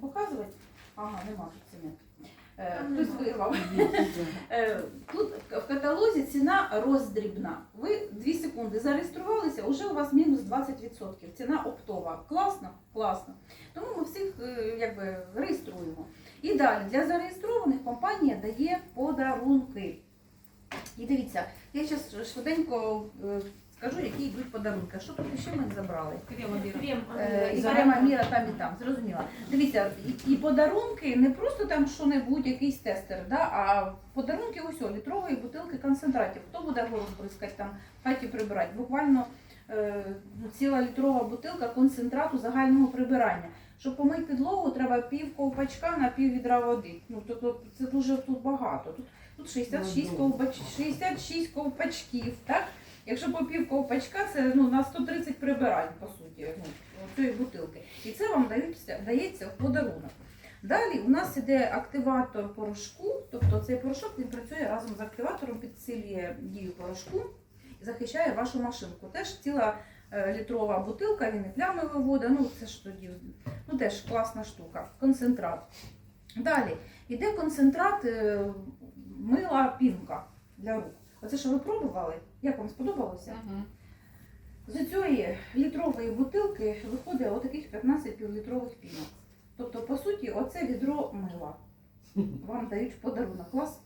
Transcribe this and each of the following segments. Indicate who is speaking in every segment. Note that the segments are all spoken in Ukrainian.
Speaker 1: показувати. Ага, нема тут ціни. Хтось виграв. Тут в каталозі ціна роздрібна. Ви 2 секунди зареєструвалися, вже у вас мінус 20%. Ціна оптова. Класно? Класно. Тому ми всіх е, якби, реєструємо. І далі для зареєстрованих компанія дає подарунки. І дивіться, я зараз швиденько е, скажу, які йдуть подарунки. Що тут ще ми забрали?
Speaker 2: Крем.
Speaker 1: Е, І міра там і там, зрозуміла. Дивіться, і, і подарунки не просто там що-небудь, якийсь тестер, да, а подарунки ось о, літрової бутилки концентратів. Хто буде город бризкати там, в хаті прибирати? Буквально е, ну, ціла літрова бутилка концентрату загального прибирання. Щоб помити підлогу, треба пів ковпачка на пів відра води. Ну, тобто це дуже тут багато. Тут, тут 66, ковпач, 66 ковпачків, так? Якщо по пів ковпачка, це ну, на 130 прибирань, по суті, ну, цієї бутилки. І це вам дається, дається в подарунок. Далі у нас іде активатор порошку, тобто цей порошок він працює разом з активатором, підсилює дію порошку і захищає вашу машинку. Теж ціла е, літрова бутилка, він і плями виводить, ну це ж тоді ну, теж класна штука. Концентрат. Далі іде концентрат е, мила пінка для рук. Оце що ви пробували? Як вам сподобалося? З цієї літрової бутилки виходить отаких 15 півлітрових пінок. Тобто, по суті, оце відро мила. Вам дають в подарунок клас.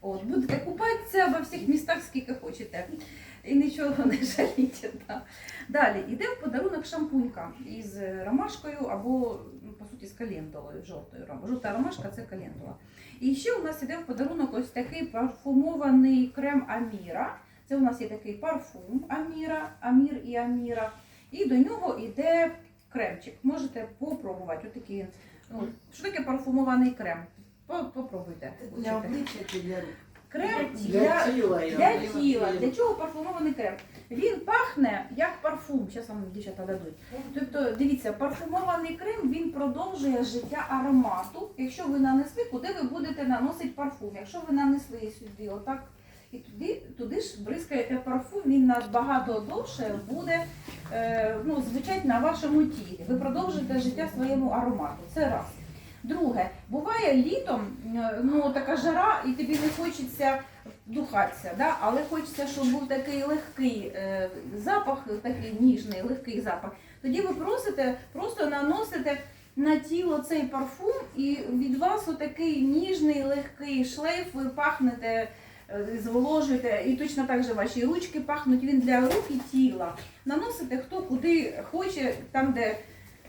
Speaker 1: От, будете купатися во всіх містах, скільки хочете. І нічого не жалійте. Да. Далі йде в подарунок шампунька із ромашкою або, ну, по суті, з календулою, жовтою. ром- Жовта ромашка це календула. І ще у нас іде в подарунок ось такий парфумований крем Аміра. Це у нас є такий парфум Аміра, Амір і Аміра. І до нього йде кремчик. Можете попробувати. Отакий, ну, що таке парфумований крем? Попробуйте.
Speaker 3: Для обличчя чи для рук?
Speaker 1: Крем
Speaker 3: Для
Speaker 1: для,
Speaker 3: тіла.
Speaker 1: для тіла. Для чого парфумований крем? Він пахне як парфум. Зараз вам дівчата дадуть. Тобто, дивіться, парфумований крем він продовжує життя аромату. Якщо ви нанесли, куди ви будете наносити парфум? Якщо ви нанесли сюди, отак. І туди, туди ж бризкаєте парфум, він набагато довше буде е, ну, звучать на вашому тілі. Ви продовжуєте життя своєму аромату. Це раз. Друге, буває літом е, ну, така жара, і тобі не хочеться духатися, да? але хочеться, щоб був такий легкий е, запах, такий ніжний, легкий запах. Тоді ви просите, просто наносите на тіло цей парфум, і від вас отакий ніжний, легкий шлейф, ви пахнете, е, зволожуєте, і точно так же ваші ручки пахнуть, він для рук і тіла. Наносите хто куди хоче, там, де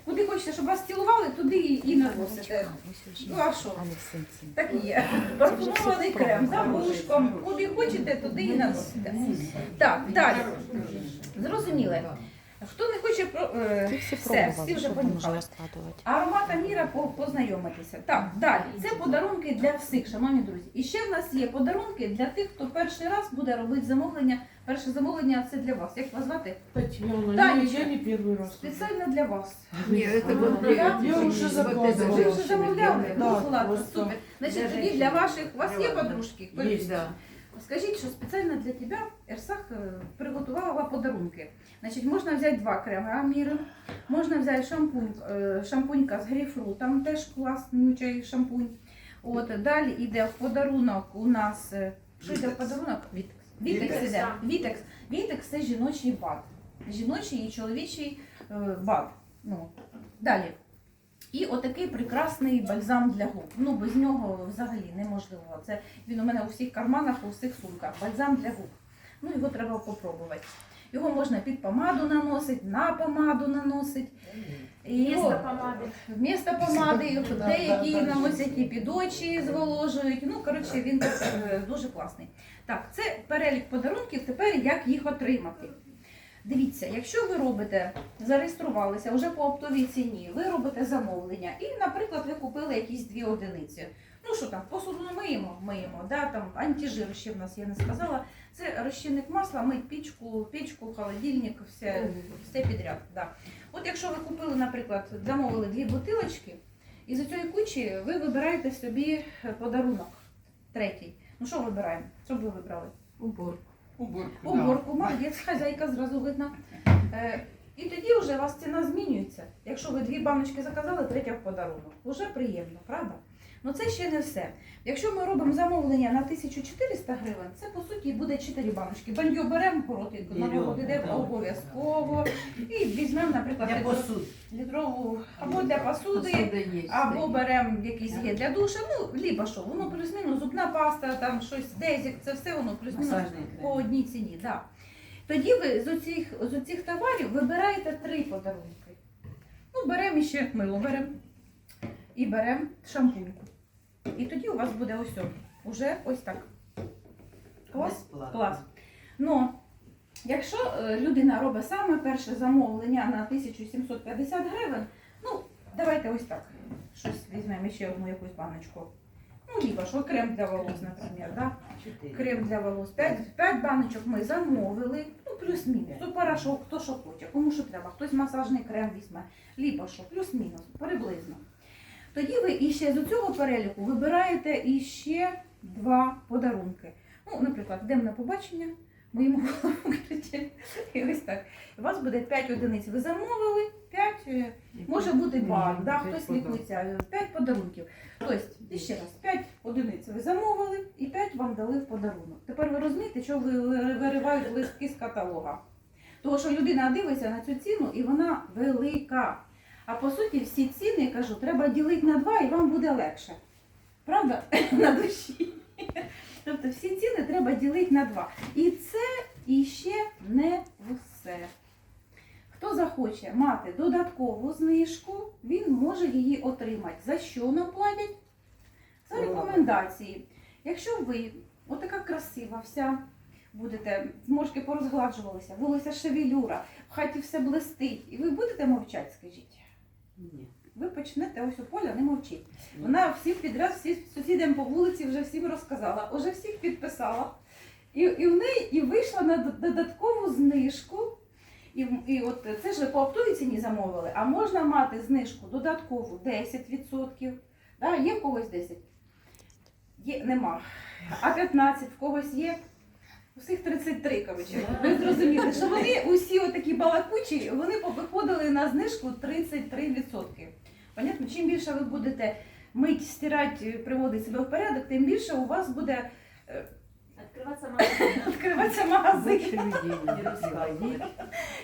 Speaker 1: куди хочете, щоб вас цілували, туди і наносите. Ну а що? Так і є. Парфумований крем за вушком. Куди хочете, туди і наносите. Так, далі. Зрозуміли. Хто не хоче про е,
Speaker 4: Ти всі
Speaker 1: все,
Speaker 4: пробували,
Speaker 1: всі вже
Speaker 4: що можна
Speaker 1: понюхали.
Speaker 4: розкладувати.
Speaker 1: Аромата міра по- познайомитися. Так, далі. Це подарунки для всіх, шановні друзі. І ще в нас є подарунки для тих, хто перший раз буде робити замовлення. Перше замовлення це для вас. Як вас звати?
Speaker 3: Татьяна,
Speaker 1: Да,
Speaker 3: я,
Speaker 1: ничего.
Speaker 3: я не первый раз.
Speaker 1: Спеціально для вас.
Speaker 5: Нет, это
Speaker 1: Ага.
Speaker 5: вот
Speaker 1: Я
Speaker 3: Я уже
Speaker 1: Ви
Speaker 3: заказывала.
Speaker 1: вже замовляли?
Speaker 3: Да,
Speaker 1: Ну, ладно,
Speaker 3: просто.
Speaker 1: супер. Значить,
Speaker 5: Для
Speaker 1: тоді для ваших, у вас є
Speaker 5: Ладно.
Speaker 1: подружки?
Speaker 3: Есть.
Speaker 5: Да.
Speaker 1: Скажіть, що спеціально для тебе Ерсах е, приготувала подарунки. Значить, можна взяти два креми Аміри, можна взяти шампунь, е, шампунька з грейпфрутом, теж класний шампунь. От, далі йде в подарунок у нас. е, Що йде в подарунок? Вітекс. Вітекс
Speaker 5: Вітекс.
Speaker 1: іде. Вітекс. Вітекс це жіночий бад. Жіночий і чоловічий бад. Ну, далі. І отакий прекрасний бальзам для губ. Ну, без нього взагалі неможливо. Це він у мене у всіх карманах, у всіх сумках. Бальзам для губ. Ну, його треба попробувати. Його можна під помаду наносити, на помаду наносити.
Speaker 2: Вместо помады.
Speaker 1: Вмісто помади, деякі наносять і під очі, зволожують. Ну, коротше, він е, дуже класний. Так, це перелік подарунків. Тепер як їх отримати. Дивіться, якщо ви робите, зареєструвалися вже по оптовій ціні, ви робите замовлення, і, наприклад, ви купили якісь дві одиниці. Ну що там, посуду миємо, миємо, да, там антижир ще в нас я не сказала. Це розчинник масла, мить пічку, пічку, холодильник, все, все підряд. Да. От якщо ви купили, наприклад, замовили дві бутилочки, і з цієї кучі ви вибираєте собі подарунок третій. Ну що вибираємо? Що б ви вибрали?
Speaker 3: Убор.
Speaker 5: Уборку.
Speaker 1: Уборку, молодець, хазяйка зразу видно. Е, І тоді вже у вас ціна змінюється. Якщо ви дві баночки заказали, третя в подарунок. Уже приємно, правда? Ну це ще не все. Якщо ми робимо замовлення на 1400 гривень, це по суті буде 4 баночки. Баньо беремо коротенько, на воду йде обов'язково. І візьмемо, наприклад,
Speaker 3: Для посуд.
Speaker 1: літрову або для посуди, або беремо якийсь є для душа, ну, либо що, воно плюс-мінус, зубна паста, там щось, дезік, це все воно плюс-мінус по одній ціні. Да. Тоді ви з оцих, з оцих товарів вибираєте три подарунки. Ну, беремо ще мило беремо і беремо шампуньку. І тоді у вас буде ось о, уже ось так. Клас? Клас. Ну, якщо е, людина робить саме перше замовлення на 1750 гривень, ну, давайте ось так. Щось візьмемо ще одну якусь баночку. Ну, либо що крем для волос, наприклад, да? Крем для волос. 5, 5 баночок ми замовили, ну плюс-мінус. Ну, порошок, хто що хоче, кому що треба. Хтось масажний крем візьме, ліпо що, плюс-мінус, приблизно. Тоді ви іще з цього переліку вибираєте іще два подарунки. Ну, наприклад, йдемо на побачення, ми йому і ось так. У вас буде 5 одиниць. Ви замовили, 5, може бути бан, да, хтось лікується, 5 подарунків. Тобто, ще раз, 5 одиниць ви замовили і 5 вам дали в подарунок. Тепер ви розумієте, що ви виривають листки з каталога. Тому що людина дивиться на цю ціну і вона велика. А по суті, всі ціни, я кажу, треба ділити на два і вам буде легше. Правда? На душі. Тобто всі ціни треба ділити на два. І це іще не все. Хто захоче мати додаткову знижку, він може її отримати. За що нам платять? За рекомендації. Якщо ви отака красива вся, будете, зморшки порозгладжувалися, волосся шевелюра, в хаті все блистить, і ви будете мовчати, скажіть.
Speaker 3: Ні.
Speaker 1: Ви почнете ось у поля, не мовчіть. Вона всім підряд, всім сусідам по вулиці вже всім розказала, вже всіх підписала. І, і в неї і вийшла на додаткову знижку. І, і от це ж по оптовій ціні замовили, а можна мати знижку додаткову 10%. Да, є в когось 10? Є, нема. А 15% в когось є? Усіх 33, коротше. Ви зрозуміли, що вони усі балакучі, вони виходили на знижку 33%. Понятно, чим більше ви будете мить, стирати, приводити себе в порядок, тим більше у вас буде
Speaker 2: Открываться магазин.
Speaker 1: відкриватися магазин.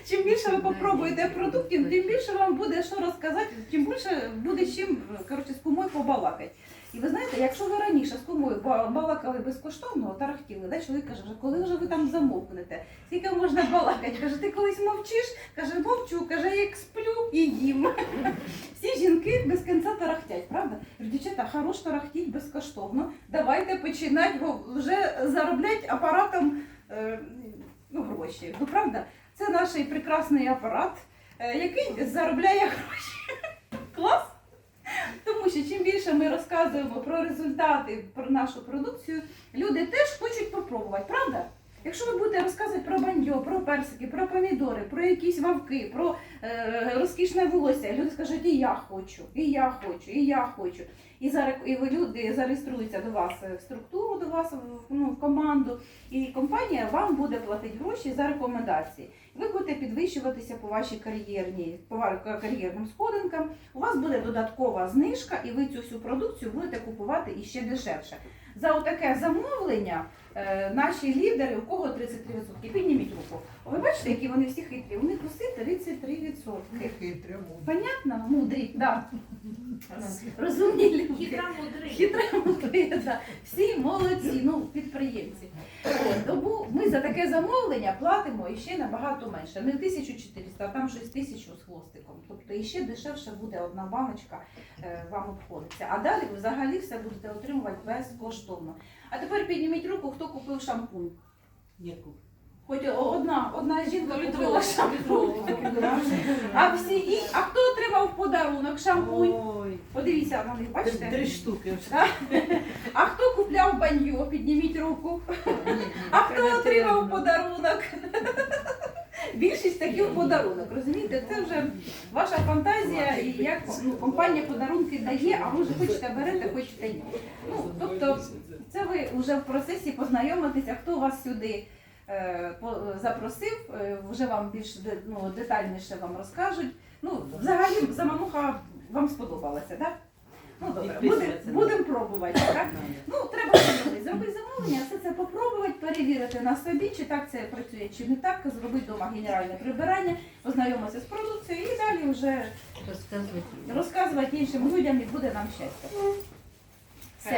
Speaker 1: Чим більше ви попробуєте продуктів, тим більше вам буде що розказати, тим більше буде чим коротше, з кумою побалакати. І ви знаєте, якщо ви раніше з ба- балакали безкоштовно, тарахтіли, да, чоловік каже, «Вже коли вже ви там замовкнете, скільки можна балакати? Каже, ти колись мовчиш? Каже, мовчу, каже, як сплю і їм. Всі жінки без кінця тарахтять, правда? Дівчата, хорош тарахтіть безкоштовно. Давайте починати вже заробляти апаратом е, ну, гроші. Ну правда? Це наш прекрасний апарат, е, який заробляє гроші. Клас! Що чим більше ми розказуємо про результати, про нашу продукцію, люди теж хочуть попробувати, правда? Якщо ви будете розказувати про бандьо, про персики, про помідори, про якісь вавки, про е, розкішне волосся, люди скажуть, і я хочу, і я хочу, і я хочу. І зараз і люди зареєструються до вас в структуру, до вас в, ну, в команду, і компанія вам буде платити гроші за рекомендації. Ви будете підвищуватися по вашій кар'єрній, по кар'єрним сходинкам. У вас буде додаткова знижка, і ви цю всю продукцію будете купувати іще дешевше. За отаке замовлення е, наші лідери, у кого 33%, підніміть руку. Ви бачите, які вони всі хитрі? У них усі 33%.
Speaker 3: Хитре
Speaker 1: Понятно? Мудрі, да. Розумні люди.
Speaker 2: Хитра
Speaker 1: мудрі. Всі молодці, ну, підприємці. Тому ми за таке замовлення платимо іще набагато менше. Не 1400, а там щось 1000 з хвостиком. Тобто іще дешевше буде одна баночка е, вам обходиться. А далі ви взагалі все будете отримувати безкоштовно. А тепер підніміть руку, хто купив шампунь.
Speaker 3: Яку?
Speaker 1: Хоч одна, одна жінка купила шампунь. А всі і, а хто отримав подарунок шампунь? Подивіться на них, бачите?
Speaker 3: три штуки вже.
Speaker 1: А хто купляв баньо? Підніміть руку. А хто отримав подарунок? Більшість таких подарунок, розумієте? Це вже ваша фантазія і як ну, компанія подарунки дає, а ви ж хочете берете, хочете ні. Ну, тобто, це ви вже в процесі познайомитеся, хто вас сюди запросив, е, вже вам більш ну, детальніше вам розкажуть. Ну, взагалі, замануха вам сподобалася, так? Ну добре, будемо пробувати, так? Ну, треба зробити. Зробити замовлення, все це попробувати, перевірити на собі, чи так це працює, чи не так, зробити вдома генеральне прибирання, познайомитися з продукцією і далі вже
Speaker 4: Розказувати.
Speaker 1: іншим людям і буде нам щастя. Все.